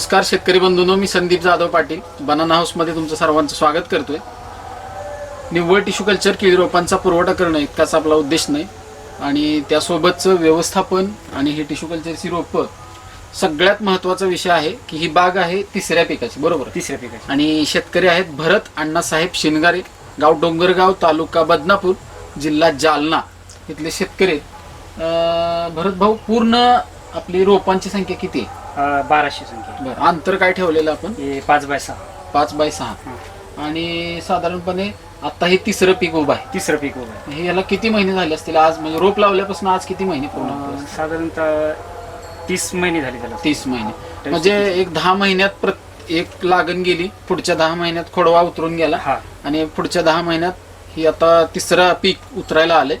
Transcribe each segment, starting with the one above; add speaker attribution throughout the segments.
Speaker 1: नमस्कार शेतकरी बंधूंनो. मी संदीप जाधव पाटील. बनाना हाऊसमध्ये तुमचं सर्वांचं स्वागत करतोय. निव्वळ टिश्यू कल्चर केळी रोपांचा पुरवठा करणं इतकाच आपला उद्देश नाही. आणि त्यासोबतचं व्यवस्थापन आणि ही टिश्यू कल्चरची रोपं सगळ्यात महत्त्वाचा विषय आहे की ही बाग आहे तिसऱ्या पिकाची. बरोबर?
Speaker 2: तिसऱ्या पिकाची.
Speaker 1: आणि शेतकरी आहेत भरत अण्णासाहेब शिनगारे गाव डोंगरगाव तालुका बदनापूर जिल्हा जालना. इथले शेतकरी भरत भाऊ पूर्ण आपली रोपांची संख्या किती आहे?
Speaker 2: अं, बाराशे संख्या.
Speaker 1: बरं अंतर काय ठेवलेलं आपण?
Speaker 2: हे पाच बाय सहा.
Speaker 1: पाच बाय सहा. आणि साधारणपणे आता हे तिसरं पीक उभं आहे.
Speaker 2: तिसरं पीक उभं आहे.
Speaker 1: हे याला किती महिने झाले असतील? आज म्हणजे रोप लावल्यापासून आज किती महिने पूर्ण
Speaker 2: अं? साधारणतः तीस महिने झाले त्याला.
Speaker 1: तीस महिने. म्हणजे एक दहा महिन्यात प्रत एक लागण गेली पुढच्या दहा महिन्यात खोडवा उतरून गेला
Speaker 2: हा.
Speaker 1: आणि पुढच्या दहा महिन्यात ही आता तिसरा पीक उतरायला आले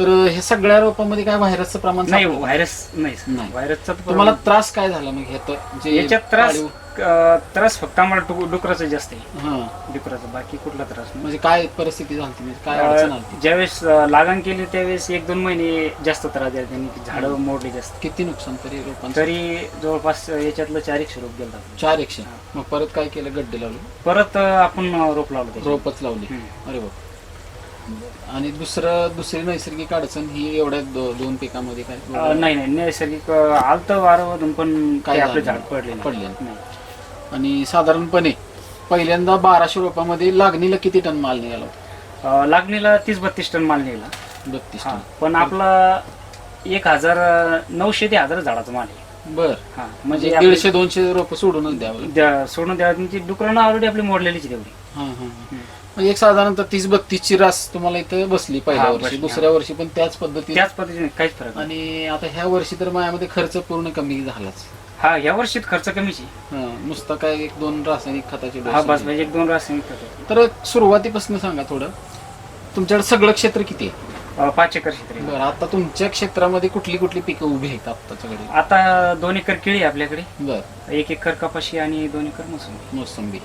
Speaker 1: तर हे सगळ्या रोपामध्ये काय व्हायरसचं प्रमाण
Speaker 2: नाही
Speaker 1: सापडलं?
Speaker 2: व्हायरस नाही.
Speaker 1: नाही.
Speaker 2: व्हायरसचा
Speaker 1: तुम्हाला त्रास काय झाला मग ह्यात जे
Speaker 2: याच्यात त्रास
Speaker 1: पाळीव-
Speaker 2: अं, त्रास फक्त आम्हाला डु- डुकराचा जास्त आहे.
Speaker 1: हा.
Speaker 2: डुकराचा बाकी कुठला त्रास नाही.
Speaker 1: म्हणजे काय परिस्थिती झाली म्हणजे काय अडचण
Speaker 2: अं,
Speaker 1: आली
Speaker 2: ज्यावेळेस अं, लागण केली त्यावेळेस एक दोन महिने जास्त त्रास द्यायला त्यांनी झाडं मोडली जास्त.
Speaker 1: किती नुकसान तरी रोपांचं?
Speaker 2: तरी जवळपास याच्यातलं चार एक रोप गेला
Speaker 1: चार एकशे. मग परत काय केलं? गड्डे लावले?
Speaker 2: परत अं, आपण अं, रोप लावलं त्याच्यात.
Speaker 1: रोपच लावली.
Speaker 2: हम्म.
Speaker 1: अरे बाप. आणि दुसरं दुसरी नैसर्गिक अडचण ही एवढ्या दो- दोन पिकामध्ये काय?
Speaker 2: अं, नाही नाही नैसर्गिक अं, आलतं वारं पण
Speaker 1: काय
Speaker 2: काही आपले
Speaker 1: झालं
Speaker 2: झाड पडले नाही.
Speaker 1: पडले
Speaker 2: नाही.
Speaker 1: आणि साधारणपणे पहिल्यांदा बाराशे रोपामध्ये लागणीला किती टन माल निघाला होता?
Speaker 2: अं, लागणीला तीस बत्तीस टन माल निघाला.
Speaker 1: बत्तीस
Speaker 2: हा.
Speaker 1: टन.
Speaker 2: पण आपला एक हजार अं, नऊशे ते हजार झाडाचा माल आहे.
Speaker 1: बर.
Speaker 2: हा
Speaker 1: म्हणजे
Speaker 2: म्हणजे आपली-
Speaker 1: दीडशे दोनशे रोप सोडूनच द्यावं.
Speaker 2: द्या- सोडून द्या म्हणजे डुकरांना ऑलरेडी आपली मोडलेलीच आहे तेवढी
Speaker 1: हा, हा, एक साधारणतः तीस बत्तीस ची रास तुम्हाला इथं बसली पहिल्या
Speaker 2: हा,
Speaker 1: वर्षी
Speaker 2: बसली,
Speaker 1: दुसऱ्या वर्षी पण त्याच पद्धतीने
Speaker 2: त्याच पद्धतीने काहीच फरक नाही.
Speaker 1: आणि आता ह्या वर्षी तर माझ्यामध्ये खर्च पूर्ण कमी झालाच.
Speaker 2: हा या वर्षीत खर्च कमीच आहे
Speaker 1: हा, नुसतं काय एक दोन रासायनिक खताचे
Speaker 2: हा
Speaker 1: डोस
Speaker 2: बस म्हणजे एक दोन रासायनिक खत.
Speaker 1: तर सुरुवातीपासून सांगा थोडं. तुमच्याकडे सगळं क्षेत्र किती आहे?
Speaker 2: पाच एकर क्षेत्र आहे.
Speaker 1: बरं आता तुमच्या क्षेत्रामध्ये कुठली कुठली पिकं उभी आहेत आत्ताच्याकडे
Speaker 2: आता दोन एकर केळी आहे आपल्याकडे.
Speaker 1: बर.
Speaker 2: एक एकर कपाशी आणि दोन एकर मोसंबी.
Speaker 1: मोसंबी.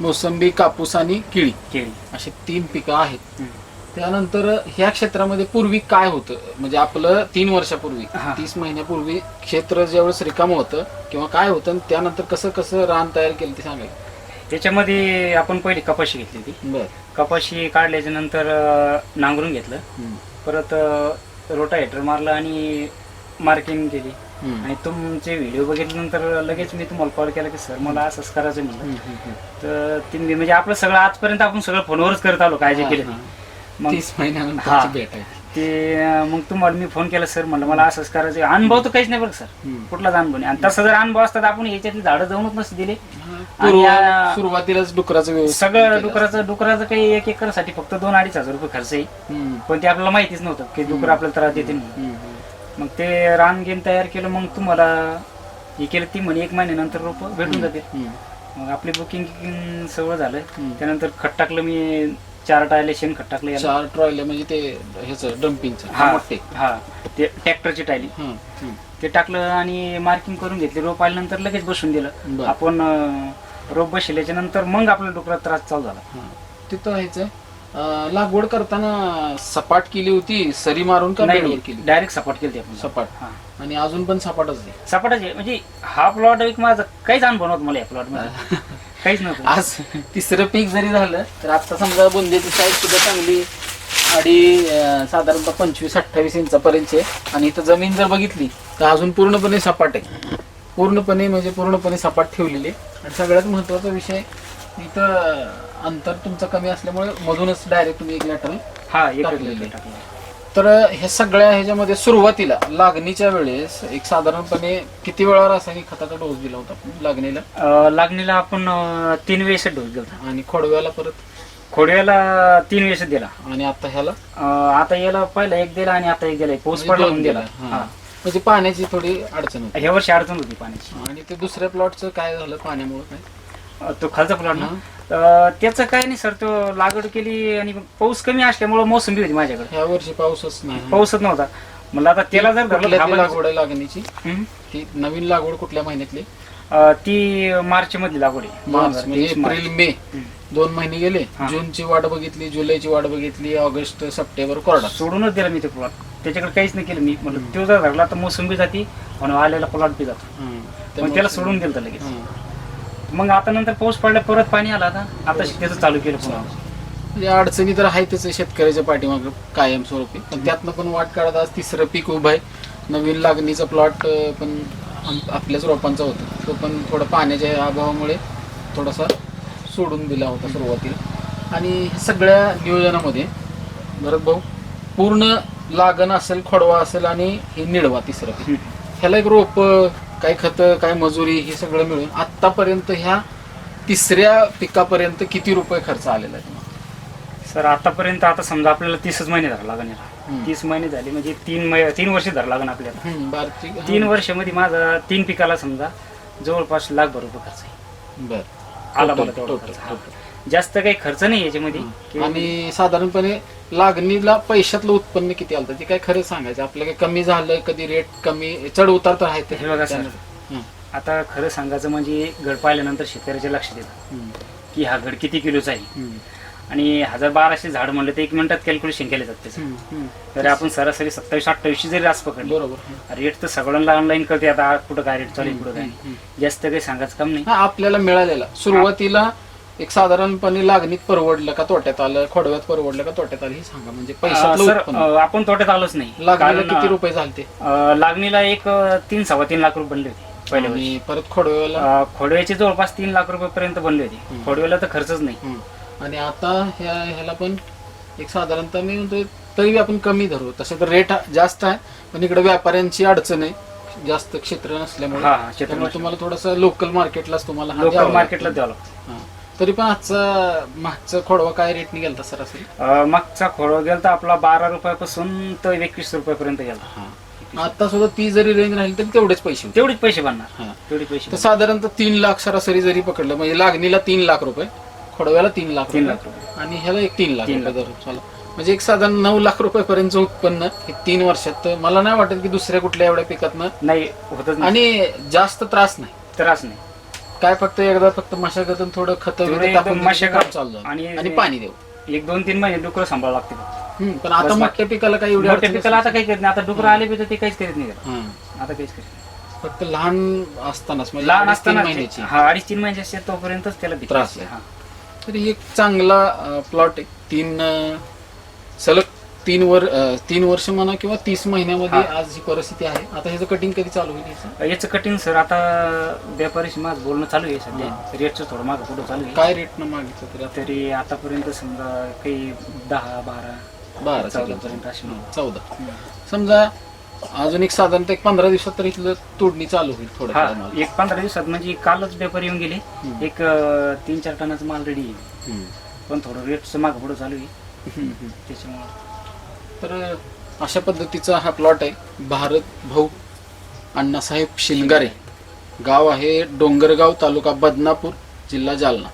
Speaker 1: मोसंबी कापूस आणि केळी.
Speaker 2: केळी.
Speaker 1: अशी तीन पिकं आहेत.
Speaker 2: हम्म.
Speaker 1: त्यानंतर ह्या क्षेत्रामध्ये पूर्वी काय होतं? म्हणजे आपलं तीन वर्षापूर्वी
Speaker 2: हा.
Speaker 1: तीस महिन्यापूर्वी क्षेत्र ज्यावेळेस रिकामं होतं किंवा काय होतं आणि त्यानंतर कसं कसं रान तयार केलं ते सांगायला
Speaker 2: त्याच्यामध्ये आपण पहिली कपाशी घेतली होती.
Speaker 1: बर.
Speaker 2: कपाशी काढल्याच्या नंतर अं, नांगरून घेतलं.
Speaker 1: हम्म.
Speaker 2: परत रोटाहेटर मारलं आणि मार्किंग केली. आणि तुमचे व्हिडिओ बघितल्यानंतर लगेच मी तुम्हाला कॉल केला की सर मला असंच करायचं म्हणलं. तर ते मी- म्हणजे आपलं सगळं आजपर्यंत आपण सगळं फोनवरच करत आलो काय जे केलं. मग
Speaker 1: तीस महिन्यानंतरची
Speaker 2: हा. ते मग तुम्हाला मी फोन केला सर म्हणलं मला असंच करायचं अनुभव तर काहीच नाही बरं सर. कुठलाच अनुभव नाही आणि तसं जर अनुभव असतात आपण याच्यातली झाडं जाऊनच नसते दिले आणि या-
Speaker 1: सुरुवातीलाच डुकराचं व्यवस्थित
Speaker 2: सगळं
Speaker 1: केलं.
Speaker 2: डुकराचं डुकराचं काही एक एकरसाठी फक्त दोन अडीच हजार रुपये खर्च आहे
Speaker 1: हम्म.
Speaker 2: पण ते आपल्याला माहितीच नव्हतं की डुकर आपल्याला त्रास देते म्हणून
Speaker 1: हम्म, हम्म.
Speaker 2: मग ते रान गेम तयार केलं मग तुम्हाला हे केलं ती म्हणे एक महिन्यानंतर रोप भेटून जाते
Speaker 1: हम्म.
Speaker 2: मग आपली बुकिंग सगळं झालं
Speaker 1: हम्म.
Speaker 2: त्यानंतर खत टाकलं मी चार टायले शेण खत टाकलं याला
Speaker 1: चार ट्रॉयला म्हणजे ते ह्याच डम्पिंगचं
Speaker 2: हा
Speaker 1: मोठे.
Speaker 2: हा. ते ट्रॅक्टरची टायली
Speaker 1: हम्म, हम्म.
Speaker 2: ते टाकलं आणि मार्किंग करून घेतली. रोप आल्यानंतर लगेच बसून दिलं.
Speaker 1: बरं.
Speaker 2: आपण अं, रोप बसल्याच्या नंतर मग आपल्या डुकरात त्रास चालू झाला.
Speaker 1: हा. तिथं व्हायचंय अं, लागवड करताना सपाट केली होती सरी मारून का बेडवर केली?
Speaker 2: डायरेक्ट सपाट केली आपण.
Speaker 1: सपाट.
Speaker 2: हा.
Speaker 1: आणि अजून पण सपाटच आहे.
Speaker 2: सपाटच आहे. म्हणजे हा प्लॉट एक माझा काहीच अनुभव नव्हता मला या प्लॉटमध्ये. काहीच नव्हतं
Speaker 1: आज तिसरं पीक जरी झालं तर आता समजा बुंदीची साईज सुद्धा चांगली आणि साधारणतः पंचवीस अठ्ठावीस इंचापर्यंतची आहे. आणि इथं जमीन जर बघितली तर अजून पूर्णपणे सपाट आहे. पूर्णपणे म्हणजे पूर्णपणे सपाट ठेवलेली आहे. आणि सगळ्यात महत्त्वाचा विषय इथं अंतर तुमचं कमी असल्यामुळे मधूनच डायरेक्ट तुम्ही एक लॅटरल
Speaker 2: हा एक
Speaker 1: टाकलेली.
Speaker 2: टाकलं
Speaker 1: तर हे सगळ्या ह्याच्यामध्ये सुरुवातीला लागणीच्या वेळेस एक साधारणपणे किती वेळा रासायनिक खताचा डोस दिला होता आपण? लागणीला?
Speaker 2: अं, लागणीला आपण अं, तीन वेळेस डोस दिला
Speaker 1: आणि खोडव्याला परत?
Speaker 2: खोडव्याला तीन वेळेस दिला.
Speaker 1: आणि आता ह्याला?
Speaker 2: अं, आता याला पहिला एक दिला आणि आता एक दिला. पाऊस
Speaker 1: म्हणजे
Speaker 2: पडला
Speaker 1: दोन
Speaker 2: म्हणून दिला.
Speaker 1: दिला.
Speaker 2: हा.
Speaker 1: हा. म्हणजे पाण्याची थोडी अडचण होती.
Speaker 2: ह्या वर्षी अडचण होती पाण्याची.
Speaker 1: आणि ते दुसऱ्या प्लॉटचं काय झालं? पाण्यामुळे काय?
Speaker 2: तो खालचा प्लॉट ना. अं, त्याचं काय नाही सर तो लागवड केली आणि पाऊस कमी असल्यामुळे मोसंबी होती माझ्याकडे.
Speaker 1: ह्या वर्षी पाऊसच नाही.
Speaker 2: पाऊसच नव्हता. म्हणलं आता त्याला जर धरलं
Speaker 1: कुठल्या ती
Speaker 2: थांबायचं-
Speaker 1: लागवड आहे लागणीची. ती नवीन लागवड कुठल्या महिन्यातली?
Speaker 2: अं, ती मार्च मधली लागवड आहे.
Speaker 1: मार्च
Speaker 2: 2023
Speaker 1: म्हणजे
Speaker 2: मार्च.
Speaker 1: April May. दोन महिने गेले.
Speaker 2: हा.
Speaker 1: जूनची वाट बघितली जुलैची वाट बघितली ऑगस्ट सप्टेंबर कोरडा.
Speaker 2: सोडूनच दिला मी ते प्लॉट त्याच्याकडे काहीच नाही केलं मी. म्हणलं तो जर धरला तर मोसंबी जाती म्हणून आलेला प्लॉट बी जातो. मग त्याला सोडून दिलं लगेच. मग आता नंतर पाऊस पडला परत पाणी आला आता. आता त्याचं चालू केलं पुन्हा.
Speaker 1: म्हणजे अडचणी तर आहेतच आहे शेतकऱ्याच्या पाठीमाग कायम स्वरूपी. पण त्यातनं पण वाट काढत आज तिसरं पीक उभं आहे. नवीन लागणीचा प्लॉट पण आम- आपल्याच रोपांचा होता. तो पण थोडा पाण्याच्या अभावामुळे थोडासा सोडून दिला होता सुरुवातीला. आणि ह्या सगळ्या नियोजनामध्ये भरत भाऊ पूर्ण लागण असेल खोडवा असेल आणि हे निडवा तिसरं पीक. ह्याला एक रोप काय खतं काय मजुरी हे सगळं मिळून आत्तापर्यंत ह्या तिसऱ्या पिकापर्यंत किती रुपये खर्च आलेला आहे तुम्हाला
Speaker 2: सर आतापर्यंत आता समजा आपल्याला तीसच महिने धरा लागण याला
Speaker 1: हम्म.
Speaker 2: तीस महिने झाले म्हणजे तीन मै- तीन वर्ष धरा लागण आपल्याला
Speaker 1: हम्म, बारची
Speaker 2: तीन वर्षामध्ये माझा तीन पिकाला समजा जवळपास लाखभर रुपये खर्च आहे
Speaker 1: बर
Speaker 2: आला
Speaker 1: Total,
Speaker 2: मला तेवढा
Speaker 1: total,
Speaker 2: खर्च. हा.
Speaker 1: total.
Speaker 2: जास्त काही खर्च नाही याच्यामध्ये? की-
Speaker 1: आणि साधारणपणे लागणीला पैशातलं उत्पन्न किती आलं ते काय खरं सांगायचं आपलं काही कमी झालं कधी रेट कमी चढ उतार तर आहे ते.
Speaker 2: हे बघा सर.
Speaker 1: हं,
Speaker 2: आता खरं सांगायचं म्हणजे घड पाहिल्यानंतर शेतकऱ्याच्या लक्षात येतं.
Speaker 1: हं,
Speaker 2: की हा घड किती किलोचा आहे?
Speaker 1: हं,
Speaker 2: आणि हजार बाराशे झाड म्हणलं तर एक मिनिटात कॅल्क्युलेशन केले जातं त्याचं.
Speaker 1: हं, हं.
Speaker 2: तर आपण सरासरी सत्तावीस अठ्ठावीसशे जरी रास पकडलं
Speaker 1: बरोबर हं,
Speaker 2: रेट तर सगळ्यांना ऑनलाईन करते आता कुठं काय रेट चालू आहे, कुठं काय नाही. जास्त काही सांगायचं काम नाही.
Speaker 1: हा आपल्याला मिळालेला. सुरुवातीला एक साधारणपणे लागणीत परवडलं का तोट्यात आलं खोडव्यात परवडलं का तोट्यात आलं हे सांगा. म्हणजे पैशातलं
Speaker 2: सर
Speaker 1: उत्पन्न.
Speaker 2: अं, आपण तोट्यात आलोच नाही.
Speaker 1: लागणीला
Speaker 2: कारण,
Speaker 1: किती रुपये झालते?
Speaker 2: अं, लागणीला एक अं, तीन सव्वा तीन लाख रुपये बनले होते पहिल्या वर्षी.
Speaker 1: आणि परत खोडव्याला?
Speaker 2: अं, खोडव्याचे जवळपास तीन लाख रुपये पर्यंत बनले होते. खोडव्याला तर खर्चच नाही.
Speaker 1: आणि आता ह्या ह्याला पण एक साधारणतः मी म्हणतो तरी आपण कमी धरू. तसं तर रेट जास्त आहे पण इकडे व्यापाऱ्यांची अडचण आहे. जास्त क्षेत्र नसल्यामुळे.
Speaker 2: हा क्षेत्र
Speaker 1: त्यामुळे तुम्हाला थोडंसं लोकल मार्केटलाच तुम्हाला हा
Speaker 2: लोकल
Speaker 1: द्यावा
Speaker 2: मार्केटला. द्यावं लागतं.
Speaker 1: हा. तरी पण आजचा मागचा खोडवा काय रेटने गेलता सरासरी
Speaker 2: अं, मागचा खोडवा गेला तर आपला बारा रुपयापासून तर एकवीस रुपयापर्यंत गेला.
Speaker 1: हा. आता सुद्धा ती जरी रेंज राहील तरी तेवढेच पैसे होते.
Speaker 2: तेवढेच पैसे बनणार.
Speaker 1: हा.
Speaker 2: तेवढे पैसे
Speaker 1: साधारणतः तीन लाख सरासरी जरी पकडलं म्हणजे लागणीला तीन लाख रुपये खोडव्याला तीन लाख
Speaker 2: तीन लाख रुपये.
Speaker 1: आणि ह्याला एक तीन लाख
Speaker 2: तीन
Speaker 1: रुपये धरून चला. म्हणजे एक साधारण नऊ लाख रुपयापर्यंत उत्पन्न हे तीन वर्षात. तर मला नाही वाटत की दुसऱ्या कुठल्या एवढ्या पिकातनं
Speaker 2: नाही होतच नाही.
Speaker 1: आणि जास्त त्रास नाही.
Speaker 2: त्रास नाही.
Speaker 1: काय फक्त एकदा फक्त मशागत आणि थोडं खत वगैरे
Speaker 2: एकदम
Speaker 1: टाकून
Speaker 2: मशागत
Speaker 1: चालू झालं.
Speaker 2: आणि-
Speaker 1: आणि पाणी देऊ
Speaker 2: एक दोन तीन महिने डुकर सांभाळावं लागते फक्त.
Speaker 1: हम्म, पण आता
Speaker 2: बस
Speaker 1: मोठ्या पिकाला काही एवढी
Speaker 2: मोठ्या
Speaker 1: अडचण
Speaker 2: पिकाला आता काही करत नाही आता डुकर आले बी तर ते काहीच करत नाही त्याला.
Speaker 1: हा.
Speaker 2: आता काहीच करत नाही
Speaker 1: फक्त लहान असतानाच म्हणजे
Speaker 2: लहान
Speaker 1: अडीच तीन
Speaker 2: असताना
Speaker 1: महिन्याची
Speaker 2: हा अडीच तीन महिन्याचे असते तोपर्यंतच त्याला भीती
Speaker 1: त्रास
Speaker 2: असते.
Speaker 1: आहे.
Speaker 2: हा.
Speaker 1: तरी एक चांगला प्लॉट तीन अं, सलग तीन वर अं, तीन वर्ष म्हणा किंवा तीस महिन्यामध्ये. आज ही परिस्थिती आहे आता ह्याचं कटिंग कधी चालू होईल ह्याचं?
Speaker 2: याचं कटिंग सर आता व्यापारीशी माझं बोलणं चालू आहे सध्या रेटचं थोडं मागं पुढं चालू आहे
Speaker 1: काय रेटनं मागितलं तरी आता
Speaker 2: तरी आतापर्यंत समजा काही दहा बारा
Speaker 1: बारा
Speaker 2: चौदा
Speaker 1: चौदा
Speaker 2: पर्यंत अशी मिळून.
Speaker 1: चौदा समजा अजून एक साधारणतः एक पंधरा दिवसात तर इथलं तोडणी चालू होईल थोडं
Speaker 2: हा. एक पंधरा दिवसात म्हणजे कालच व्यापारी येऊन गेले. एक अं, तीन चार टनाचा माल रेडी आहे. पण थोडं रेटचं मागं पुढं चालू आहे. त्याच्यामुळे
Speaker 1: तर अशा पद्धतीचा हा प्लॉट आहे. भारत भाऊ अण्णासाहेब शिलगारे गाव आहे डोंगरगाव तालुका बदनापूर जिल्हा जालना.